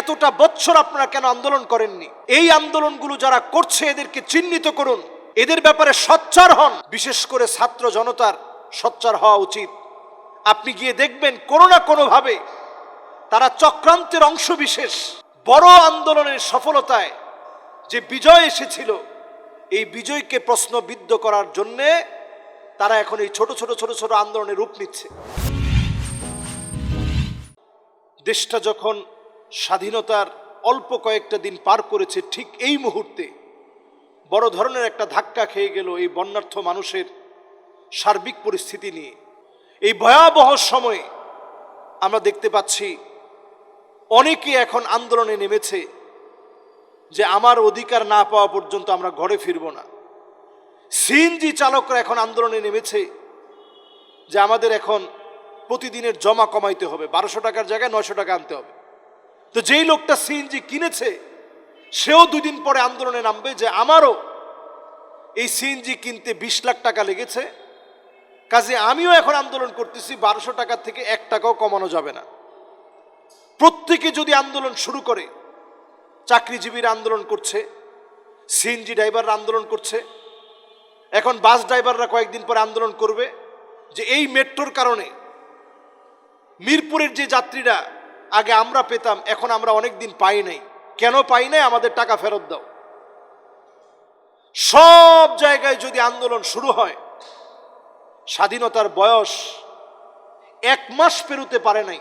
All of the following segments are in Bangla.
এতটা বছর আপনারা কেন আন্দোলন করেননি? এই আন্দোলনগুলো যারা করছে, এদেরকে চিহ্নিত করুন। এদের ব্যাপারে সচ্চার হন। বিশেষ করে ছাত্র জনতার সচ্চার হওয়া উচিত। আপনি গিয়ে দেখবেন, কোনো না কোনোভাবে তারা চক্রান্তের অংশ বিশেষ বড় আন্দোলনের সফলতায় যে বিজয় এসেছিল, এই বিজয়কে প্রশ্নবিদ্ধ করার জন্যে তারা এখন এই ছোট ছোট ছোট ছোট আন্দোলনের রূপ নিচ্ছে। দেশটা যখন স্বাধীনতার অল্প কয়েকটা দিন পার করেছে ঠিক এই মুহূর্তে। বড় ধরনের একটা ধাক্কা খেয়ে গেল এই বন্যার্থ মানুষের সার্বিক পরিস্থিতি নিয়ে। এই ভয়াবহ সময়ে আমরা দেখতে পাচ্ছি, অনেকে এখন আন্দোলনে নেমেছে যে আমার অধিকার না পাওয়া পর্যন্ত আমরা ঘরে ফিরব না। সিএনজি চালকরা এখন আন্দোলনে নেমেছে যে আমাদের এখন প্রতিদিনের জমা কমাইতে হবে। বারোশো টাকার জায়গায় নয়শো টাকা আনতে হবে। তো যেই লোকটা সিএনজি কিনেছে, সেও দুই দিন পরে আন্দোলনে নামবে যে আমারও এই সিএনজি কিনতে বিশ লাখ টাকা লেগেছে। কাজে আমিও এখন আন্দোলন করতেছি, বারোশো টাকার থেকে এক টাকাও কমানো যাবে না। প্রত্যেকে যদি আন্দোলন শুরু করে, চাকরিজীবীরা আন্দোলন করছে, সিএনজি ড্রাইভাররা আন্দোলন করছে, এখন বাস ড্রাইভাররা কয়েকদিন পরে আন্দোলন করবে যে এই মেট্রোর কারণে মিরপুরের যে যাত্রীরা আগে আমরা পেতাম, এখন আমরা অনেক দিন পাই নাই। কেন পাই নাই? আমাদের টাকা ফেরত দাও। সব জায়গায় যদি আন্দোলন শুরু হয়, স্বাধীনতার বয়স এক মাস পেরোতে পারে নাই।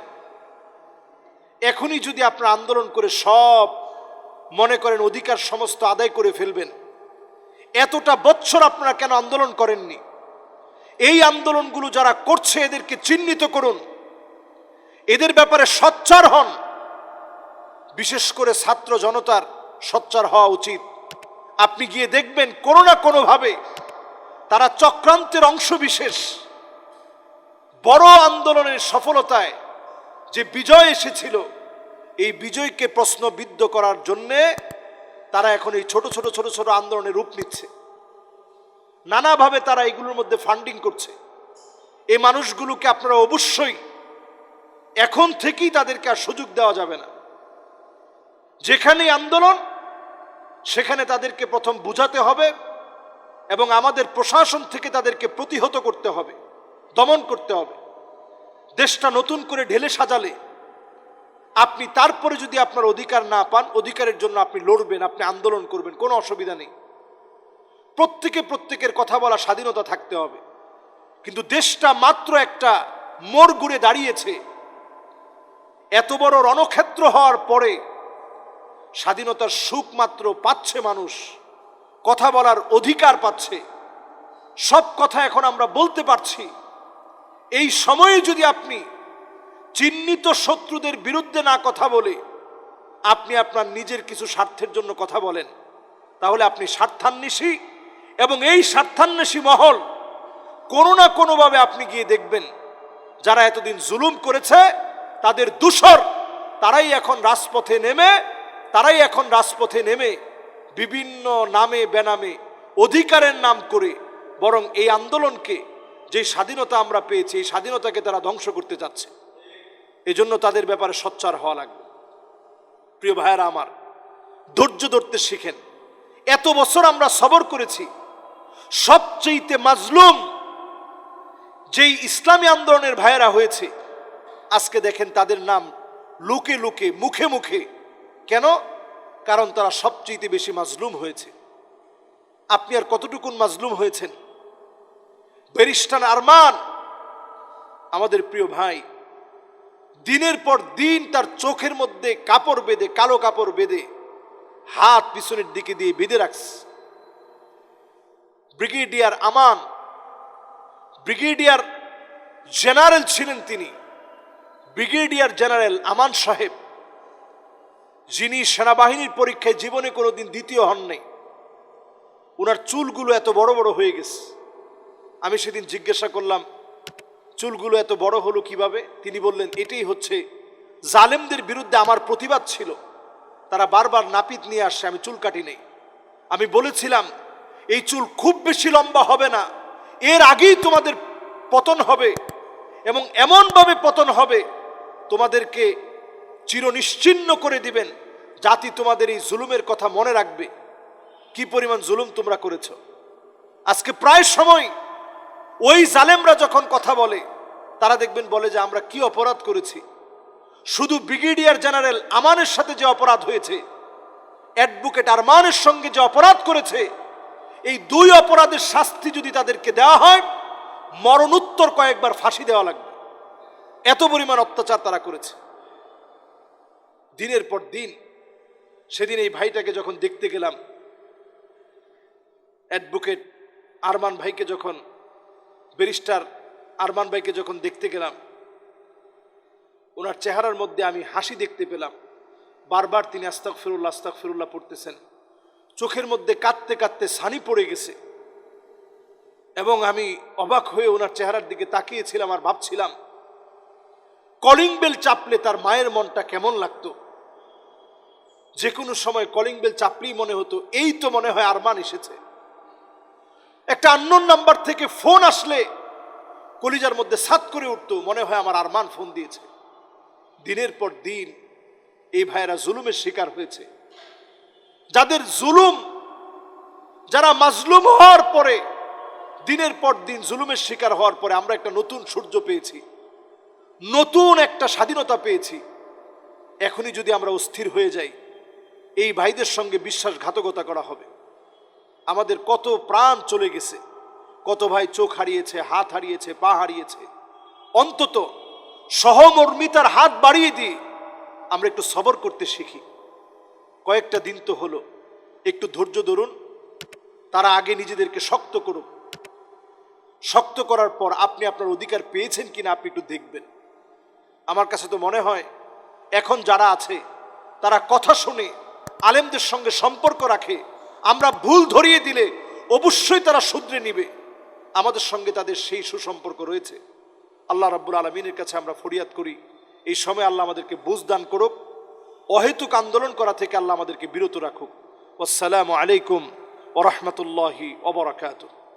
এখনই যদি আপনারা আন্দোলন করে সব মনে করেন অধিকার সমস্ত আদায় করে ফেলবেন, এতটা বছর আপনারা কেন আন্দোলন করেননি? এই আন্দোলনগুলো যারা করছে, এদেরকে চিহ্নিত করুন। এদের ব্যাপারে সচ্চার হন। বিশেষ করে ছাত্র জনতার সচ্চার হওয়া উচিত। আপনি গিয়ে দেখবেন কোনো না কোনোভাবে তারা চক্রান্তের অংশ বিশেষ বড় আন্দোলনের সফলতায় যে বিজয় এসেছিল, এই বিজয়কে প্রশ্নবিদ্ধ করার জন্যে তারা এখন এই ছোট ছোট ছোট ছোট আন্দোলনের রূপ নিচ্ছে। নানাভাবে তারা এগুলোর মধ্যে ফান্ডিং করছে। এই মানুষগুলোকে আপনারা অবশ্যই এখন থেকেই তাদেরকে আর সুযোগ দেওয়া যাবে না। যেখানে আন্দোলন, সেখানে তাদেরকে প্রথম বুঝাতে হবে এবং আমাদের প্রশাসন থেকে তাদেরকে প্রতিহত করতে হবে, দমন করতে হবে। দেশটা নতুন করে ঢেলে সাজালে আপনি তারপরে যদি আপনার অধিকার না পান, অধিকারের জন্য আপনি লড়বেন, আপনি আন্দোলন করবেন, কোনো অসুবিধা নেই। প্রত্যেকে প্রত্যেকের কথা বলা স্বাধীনতা থাকতে হবে। কিন্তু দেশটা মাত্র একটা মোড় ঘুরে দাঁড়িয়েছে। এত বড় রণক্ষেত্র হওয়ার পরে স্বাধীনতার সুখ মাত্র পাচ্ছে মানুষ, কথা বলার অধিকার পাচ্ছে। সব কথা এখন আমরা বলতে পারছি। এই সময়ে যদি আপনি চিহ্নিত শত্রুদের বিরুদ্ধে না কথা বলে আপনি আপনার নিজের কিছু স্বার্থের জন্য কথা বলেন, তাহলে আপনি স্বার্থান্বেষী এবং এই স্বার্থান্বেষী মহল কোনো না কোনোভাবে আপনি গিয়ে দেখবেন, যারা এতদিন জুলুম করেছে তাদের দূষর, তারাই এখন রাজপথে নেমে, তারাই এখন রাজপথে নেমে বিভিন্ন নামে বেনামে অধিকারের নাম করে বরং এই আন্দোলনকে, যে স্বাধীনতা আমরা পেয়েছি, এই স্বাধীনতাকে তারা ধ্বংস করতে যাচ্ছে এজন্য তাদের ব্যাপারে সচ্চার হওয়া লাগবে। প্রিয় ভাইয়েরা আমার, ধৈর্য ধরতে শিখেন। এত বছর আমরা সবর করেছি। সবচেয়েতে মাজলুম যেই ইসলামী আন্দোলনের ভাইয়েরা হয়েছে আজকে দেখেন তাদের নাম লুকে লুকে, মুখে মুখে। কেন? কারণ তারা সবচেয়ে বেশি মাজলুম হয়েছে। আপনি আর কতটুকুন মাজলুম হয়েছেন? বেরিস্টান আরমান, আমাদের প্রিয় ভাই, দিনের পর দিন তার চোখের মধ্যে কাপড় বেঁধে, কালো কাপড় বেঁধে, হাত পিছনের দিকে দিয়ে বেঁধে রাখছে। ব্রিগেডিয়ার আমান ব্রিগেডিয়ার জেনারেল ছিলেন তিনি। ব্রিগেডিয়ার জেনারেল আমান সাহেব, যিনি সেনাবাহিনীর পরীক্ষায় জীবনে কোনোদিন দ্বিতীয় হন নাই ওনার চুলগুলো এত বড় বড় হয়ে গেছে। আমি সেদিন জিজ্ঞাসা করলাম, চুলগুলো এত বড় হলো কীভাবে? তিনি বললেন, এটাই হচ্ছে, জালেমদের বিরুদ্ধে আমার প্রতিবাদ ছিল। তারা বারবার নাপিত নিয়ে আসছে, আমি চুল কাটি নেই। আমি বলেছিলাম, এই চুল খুব বেশি লম্বা হবে না, এর আগেই তোমাদের পতন হবে এবং এমনভাবে পতন হবে তোমাদেরকে চিরনিশ্চিন্ন করে দিবেন। জাতি তোমাদের এই জুলুমের কথা মনে রাখবে। কি পরিমাণ জুলুম তোমরা করেছ? আজকে প্রায় সময় ওই জালেমরা যখন কথা বলে, তারা দেখবেন বলে যে আমরা কি অপরাধ করেছি। শুধু ব্রিগেডিয়ার জেনারেল আমানের সাথে যে অপরাধ হয়েছে, অ্যাডভোকেট আরমানের সঙ্গে যে অপরাধ করেছে, এই দুই অপরাধের শাস্তি যদি তাদেরকে দেওয়া হয়, মরণোত্তর কয়েকবার ফাঁসি দেওয়া লাগবে। এত পরিমাণ অত্যাচার তারা করেছে। দিনের পর দিন সেদিন এই ভাইটাকে যখন দেখতে গেলাম অ্যাডভোকেট আরমান ভাইকে যখন ব্যারিস্টার আরমান ভাইকে যখন দেখতে গেলাম, ওনার চেহারার মধ্যে আমি হাসি দেখতে পেলাম। বারবার তিনি আস্তাক ফিরুল্লাহ আস্তাক ফিরুল্লাহ পড়তেছেন। চোখের মধ্যে কাঁদতে কাঁদতে সানি পড়ে গেছে। এবং আমি অবাক হয়ে ওনার চেহারার দিকে তাকিয়েছিলাম আর ভাবছিলাম কলিং বেল চাপলে তার মায়ের মনটা কেমন লাগতো? যে কোনো সময় কলিং বেল চাপলেই মনে হতো, এই তো মনে হয় আরমান এসেছে। একটা আন্নোন নাম্বার থেকে ফোন আসলে কলিজার মধ্যে সাত করে উঠতো, মনে হয় আমার আরমান ফোন দিয়েছে। দিনের পর দিন এই ভাইয়েরা জুলুমের শিকার হয়েছে। যাদের জুলুম, যারা মাজলুম হওয়ার পরে, দিনের পর দিন জুলুমের শিকার হওয়ার পরে আমরা একটা নতুন সূর্য পেয়েছি। নতুন একটা স্বাধীনতা পেয়েছি। এখনই যদি আমরা অস্থির হয়ে যাই, এই ভাইদের সঙ্গে বিশ্বাসঘাতকতা করা হবে। আমাদের কত প্রাণ চলে গেছে, কত ভাই চোখ হারিয়েছে, হাত হারিয়েছে, পা হারিয়েছে। অন্তত সহমর্মিতার হাত বাড়িয়ে দিয়ে আমরা একটু সবর করতে শিখি। কয়েকটা দিন তো হলো, একটু ধৈর্য ধরুন, তারা আগে নিজেদেরকে শক্ত করুক শক্ত করার পর আপনি আপনার অধিকার পেয়েছেন কিনা আপনি একটু দেখবেন। আমার কাছে তো মনে হয়, এখন যারা আছে, তারা কথা শুনে, আলেমদের সঙ্গে সম্পর্ক রাখে, আমরা ভুল ধরিয়ে দিলে অবশ্যই তারা শুধরে নিবে। আমাদের সঙ্গে তাদের সেই সুসম্পর্ক রয়েছে। আল্লাহ রাব্বুল আলমিনের কাছে আমরা ফরিয়াদ করি, এই সময় আল্লাহ আমাদেরকে বুঝদান করুক, অহেতুক আন্দোলন করা থেকে আল্লাহ আমাদেরকে বিরত রাখুক। আসসালামু আলাইকুম ওরহমতুল্লাহি ওবরাকাতুহ